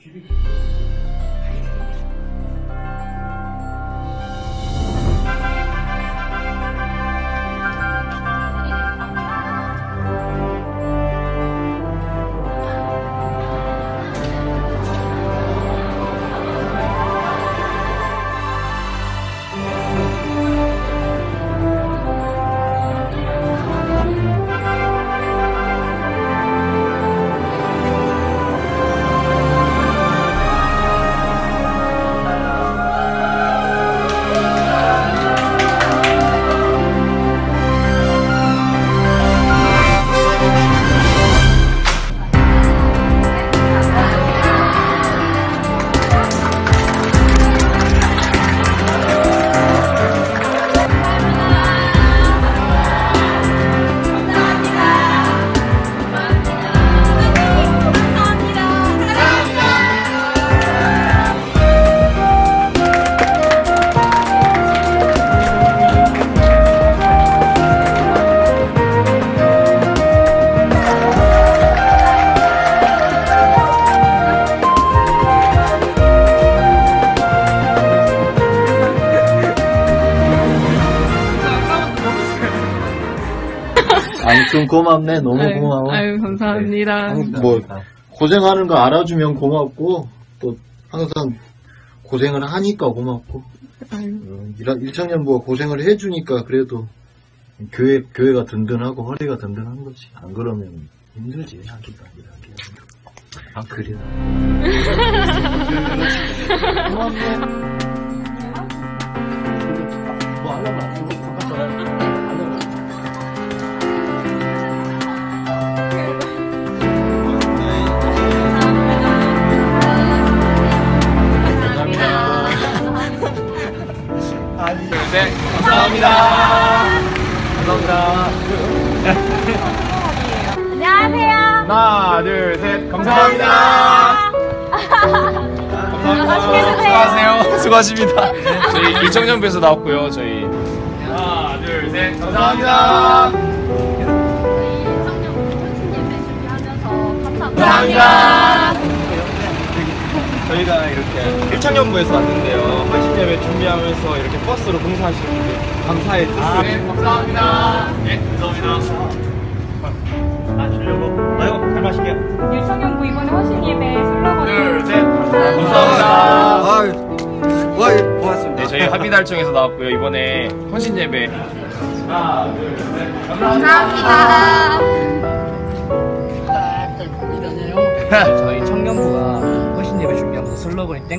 绝对 아니 좀 고맙네. 너무 아유, 고마워. 아유, 감사합니다. 항상 뭐 고생하는 거 알아주면 고맙고 또 항상 고생을 하니까 고맙고. 아유, 어, 일- 일청년부가 고생을 해주니까 그래도 교회 교회가 든든하고 허리가 든든한 거지. 안 그러면 힘들지 하기가 아 그래 고맙네. 뭐 하려나 감사합니다. 안녕하세요. 하나, 둘, 셋. 감사합니다. 드세요. 수고하세요. 수고하십니다. 저희 일정연부에서 나왔고요. 저희 하나, 둘, 셋. 감사합니다. 감사합니다. 저희가 이렇게 일창연부에서 왔는데요. 예배 준비하면서 이렇게 버스로 봉사하시는 분들 감사의 뜻을 네, 감사합니다. 네, 감사합니다. 아 주려고. 아유 잘 마실게요. 일성연구 이번에 허신 예배 슬로건 둘, 셋. 감사합니다. 아유, 와, 고맙습니다. 네, 저희 합의달청에서 나왔고요. 이번에 헌신 예배. 하나, 둘, 셋. 감사합니다. 저희 청년부가 훨씬 예배 준비하면서 슬로건이 땡